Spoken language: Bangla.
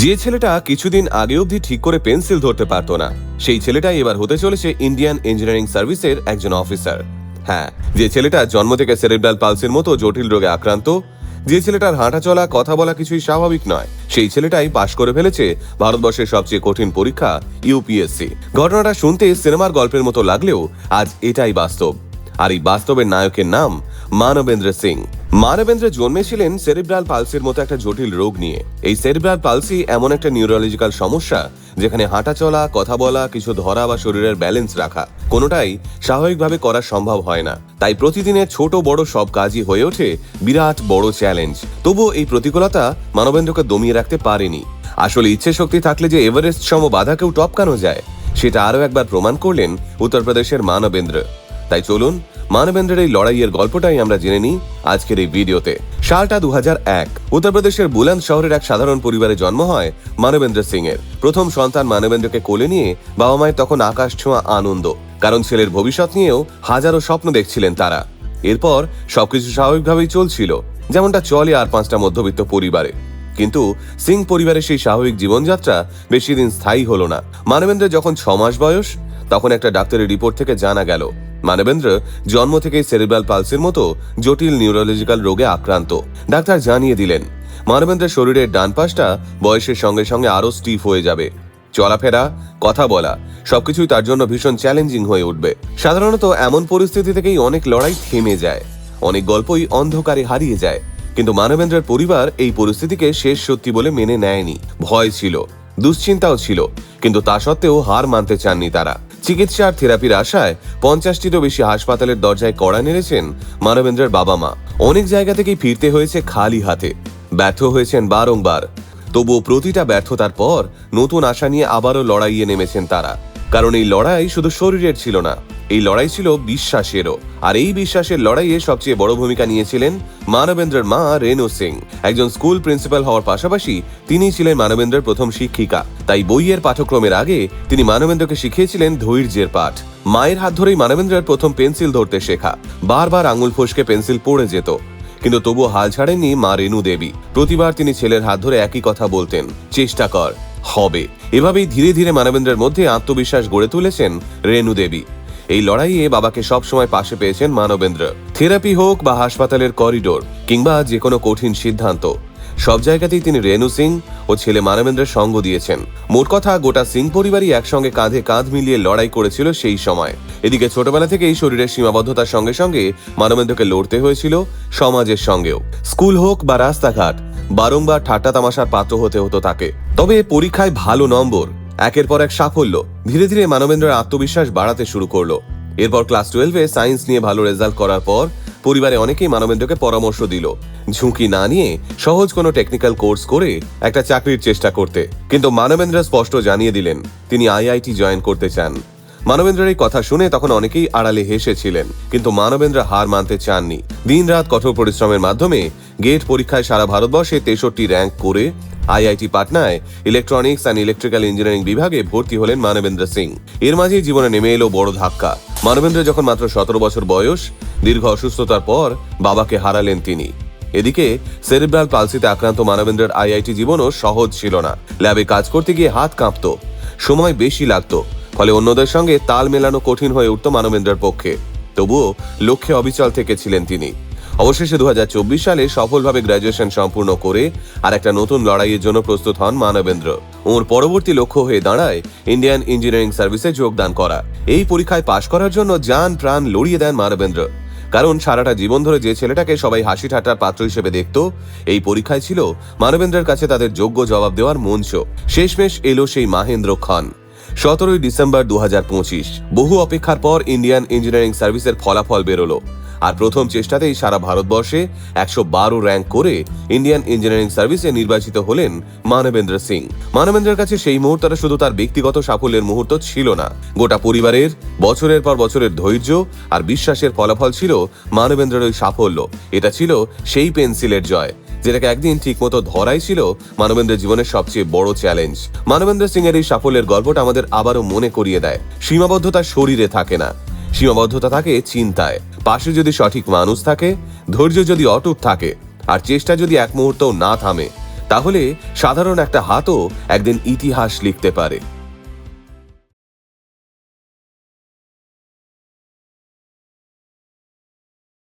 যে ছেলেটা কিছুদিন আগে অবধি ঠিক করে পেন্সিল ধরতে পারত না, সেই ছেলেটাই এবার হতে চলেছে ইন্ডিয়ান ইঞ্জিনিয়ারিং সার্ভিসের একজন অফিসার হ্যাঁ যে ছেলেটা জন্ম থেকে সেরেব্রাল পালসের মতো জটিল রোগে আক্রান্ত, যে ছেলেটার হাঁটা চলা কথা বলা কিছুই স্বাভাবিক নয়, সেই ছেলেটাই পাশ করে ফেলেছে ভারতবর্ষের সবচেয়ে কঠিন পরীক্ষা ইউপিএসসি ঘটনাটা শুনতে সিনেমার গল্পের মতো লাগলেও আজ এটাই বাস্তব। আর এই বাস্তবের নায়কের নাম মানবেন্দ্র সিং। মানবেন্দ্র জন্মেছিলেন সেরিব্রাল পালসির মতো একটা জটিল রোগ নিয়ে। এই সেরিব্রাল পালসি এমন একটা নিউরোলজিক্যাল সমস্যা যেখানে হাঁটা চলা, কথা বলা, কিছু ধরা বা শরীরের ব্যালেন্স রাখা কোনোটাই স্বাভাবিকভাবে করা সম্ভব হয় না। তাই প্রতিদিনের ছোট বড় সব কাজই হয়ে ওঠে বিরাট বড় চ্যালেঞ্জ। তবুও এই প্রতিকূলতা মানবেন্দ্রকে দমিয়ে রাখতে পারেনি। আসলে ইচ্ছে শক্তি থাকলে যে এভারেস্ট সম বাধাকেও টপকানো যায়, সেটা আরও একবার প্রমাণ করলেন উত্তরপ্রদেশের মানবেন্দ্র। তাই চলুন মানবেন্দ্রের এই লড়াইয়ের গল্পটাই আমরা জেনে নিই আজকের এই ভিডিওতে। সালটা দু উত্তরপ্রদেশের বুলন্দ শহরের এক সাধারণ পরিবারে জন্ম হয় মানবেন্দ্র সিং এর প্রথম সন্তান মানবেন্দ্রকে কোলে নিয়ে বাবা মায়ের তখন আকাশ ছোঁয়া আনন্দ, কারণ ছেলের ভবিষ্যৎ নিয়েও হাজারো স্বপ্ন দেখছিলেন তারা। এরপর সবকিছু স্বাভাবিকভাবেই চলছিল, যেমনটা চলে আর পাঁচটা মধ্যবিত্ত পরিবারে। কিন্তু সিং পরিবারের সেই স্বাভাবিক জীবনযাত্রা বেশি দিন স্থায়ী হলো না। মানবেন্দ্রের যখন ছ মাস বয়স, তখন একটা ডাক্তারের রিপোর্ট থেকে জানা গেল মানবেন্দ্র জন্ম থেকেই সেরিব্রাল পালসের মতো জটিল নিউরোলজিক্যাল রোগে আক্রান্ত। ডাক্তার জানিয়ে দিলেন, মানবেন্দ্রের শরীরের ডান পাশটা বয়সের সঙ্গে সঙ্গে আরও স্টিফ হয়ে যাবে। চলাফেরা, কথা বলা, সবকিছুই তার জন্য ভীষণ চ্যালেঞ্জিং হয়ে উঠবে। সাধারণত এমন পরিস্থিতি থেকেই অনেক লড়াই থেমে যায়, অনেক গল্পই অন্ধকারে হারিয়ে যায়। কিন্তু মানবেন্দ্রের পরিবার এই পরিস্থিতিকে শেষ সত্যি বলে মেনে নেয়নি। ভয় ছিল, দুশ্চিন্তাও ছিল, কিন্তু তা সত্ত্বেও হার মানতে চাননি তারা। চিকিৎসা আর থেরাপির আশায় পঞ্চাশটিরও বেশি হাসপাতালের দরজায় কড়া নেড়েছেন মানবেন্দ্রের বাবা মা। অনেক জায়গা থেকেই ফিরতে হয়েছে খালি হাতে। ব্যর্থ হয়েছেন বারংবার। তবুও প্রতিটা ব্যর্থতার পর নতুন আশা নিয়ে আবারও লড়াইয়ে নেমেছেন তারা। কারণ এই লড়াই শুধু শরীরের ছিল না, এই লড়াই ছিল বিশ্বাসেরও। আর এই বিশ্বাসের লড়াইয়ে সবচেয়ে বড় ভূমিকা নিয়েছিলেন মানবেন্দ্রের মা রেনু সিং। একজন স্কুল প্রিন্সিপাল হওয়ার পাশাপাশি তিনি ছিলেন মানবেন্দ্রের প্রথম শিক্ষিকা। তাই বইয়ের পাঠ্যক্রমের আগে তিনি মানবেন্দ্রকে শিখিয়েছিলেন ধৈর্যের পাঠ। মায়ের হাত ধরেই মানবেন্দ্রের প্রথম পেন্সিল ধরতে শেখা। বারবার আঙুল ফসকে পেন্সিল পড়ে যেত। কিন্তু তবুও হাল ছাড়েননি মা রেনু দেবী প্রতিবার তিনি ছেলের হাত ধরে একই কথা বলতেন, চেষ্টা কর, হবে। এভাবেই ধীরে ধীরে মানবেন্দ্রের মধ্যে আত্মবিশ্বাস গড়ে তুলেছেন রেনু দেবী এই লড়াইয়ে বাবাকে সবসময় পাশে পেয়েছেন মানবেন্দ্র। থেরাপি হোক বা হাসপাতালের করিডোর, কিংবা যে কোনো কঠিন সিদ্ধান্ত সব জায়গাতেই তিনি রেনু সিং ও ছেলে মানবেন্দ্রের সঙ্গ দিয়েছেন। মোট কথা, গোটা সিং পরিবারই একসঙ্গে কাঁধে কাঁধ মিলিয়ে লড়াই করেছিল সেই সময়। এদিকে ছোটবেলা থেকেই শরীরের সীমাবদ্ধতার সঙ্গে সঙ্গে মানবেন্দ্রকে লড়তে হয়েছিল সমাজের সঙ্গেও। স্কুল হোক বা রাস্তাঘাট, বারংবার ঠাট্টা তামাশার পাত্র হতে হতো তাকে। তবে পরীক্ষায় ভালো নম্বর, একের পর এক সাফল্য, ধীরে ধীরে মানবেন্দ্রের আত্মবিশ্বাস বাড়াতে শুরু করল। এরপর ক্লাস টুয়েলভে সায়েন্স নিয়ে ভালো রেজাল্ট করার পর পরিবারে অনেকেই মানবেন্দ্রকে পরামর্শ দিল। ঝুঁকি না নিয়ে সহজ কোনো টেকনিক্যাল কোর্স করে একটা চাকরির চেষ্টা করতে। কিন্তু মানবেন্দ্র স্পষ্ট জানিয়ে দিলেন, তিনি আইআইটি জয়েন করতে চান। মানবেন্দ্রের এই কথা শুনে তখন অনেকেই আড়ালে হেসেছিলেন, কিন্তু মানবেন্দ্র হার মানতে চাননি। দিন রাত কঠোর পরিশ্রমের মাধ্যমে গেট পরীক্ষায় সারা ভারতবর্ষে তেষট্টি র্যাঙ্ক করে আইআইটি পাটনায় ইলেকট্রনিক্স অ্যান্ড ইলেকট্রিক্যাল ইঞ্জিনিয়ারিং বিভাগে ভর্তি হলেন মানবেন্দ্র সিং। এর মাঝেই জীবনে নেমে এলো বড় ধাক্কা। মানবেন্দ্র যখন মাত্র সতেরো বছর বয়স, দীর্ঘ অসুস্থতার পর বাবাকে হারালেন তিনি। এদিকে, সেরিব্রাল পালসিতে আক্রান্ত মানবেন্দ্রের আইআইটি জীবনও সহজ ছিল না। ল্যাবে কাজ করতে গিয়ে হাত কাঁপত, সময় বেশি লাগতো, ফলে অন্যদের সঙ্গে তাল মেলানো কঠিন হয়ে উঠত মানবেন্দ্রের পক্ষে। তবুও লক্ষ্যে অবিচল থেকেছিলেন তিনি। অবশেষে দু হাজার চব্বিশ সালে সফলভাবে গ্র্যাজুয়েশন সম্পূর্ণ করে আর একটা নতুন লড়াইয়ের জন্য প্রস্তুত হন মানবেন্দ্র। ওর পরবর্তী লক্ষ্য হয়ে দাঁড়ায় ইন্ডিয়ান ইঞ্জিনিয়ারিং সার্ভিসে যোগদান করা। এই পরীক্ষায় পাশ করার জন্য যান প্রাণ লড়িয়ে দেন মানবেন্দ্র। কারণ সারাটা জীবন ধরে যে ছেলেটাকে সবাই হাসি ঠাট্টার পাত্র হিসেবে দেখত, এই পরীক্ষায় ছিল মানবেন্দ্রের কাছে তাদের যোগ্য জবাব দেওয়ার মঞ্চ। শেষমেশ এলো সেই মাহেন্দ্র খান সতেরোই ডিসেম্বর দু হাজার পঁচিশ, বহু অপেক্ষার পর ইন্ডিয়ান ইঞ্জিনিয়ারিং সার্ভিসের ফলাফল বেরোলো। আর প্রথম চেষ্টাতেই সারা ভারতবর্ষে একশো বারো র্যাঙ্ক করে ইন্ডিয়ান ইঞ্জিনিয়ারিং সার্ভিসে নির্বাচিত হলেন মানবেন্দ্র সিং। মানবেন্দ্রের কাছে সেই মুহূর্তটা শুধু তার ব্যক্তিগত সাফল্যের মুহূর্ত ছিল না। গোটা পরিবারের বছরের পর বছরের ধৈর্য আর বিশ্বাসের ফলাফল ছিল মানবেন্দ্রের ওই সাফল্য। এটা ছিল সেই পেন্সিলের জয়, যেটাকে একদিন ঠিকমতো ধরাই ছিল মানবেন্দ্রের জীবনের সবচেয়ে বড় চ্যালেঞ্জ। মানবেন্দ্র সিং এর এই সাফল্যের গল্পটা আমাদের আবারও মনে করিয়ে দেয়। সীমাবদ্ধতা শরীরে থাকে না। সীমাবদ্ধতা থাকে চিন্তায়। পাশে যদি সঠিক মানুষ থাকে, ধৈর্য যদি অটুট থাকে, আর চেষ্টা যদি এক মুহূর্তও না থামে, তাহলে সাধারণ একটা হাতও একদিন ইতিহাস লিখতে পারে।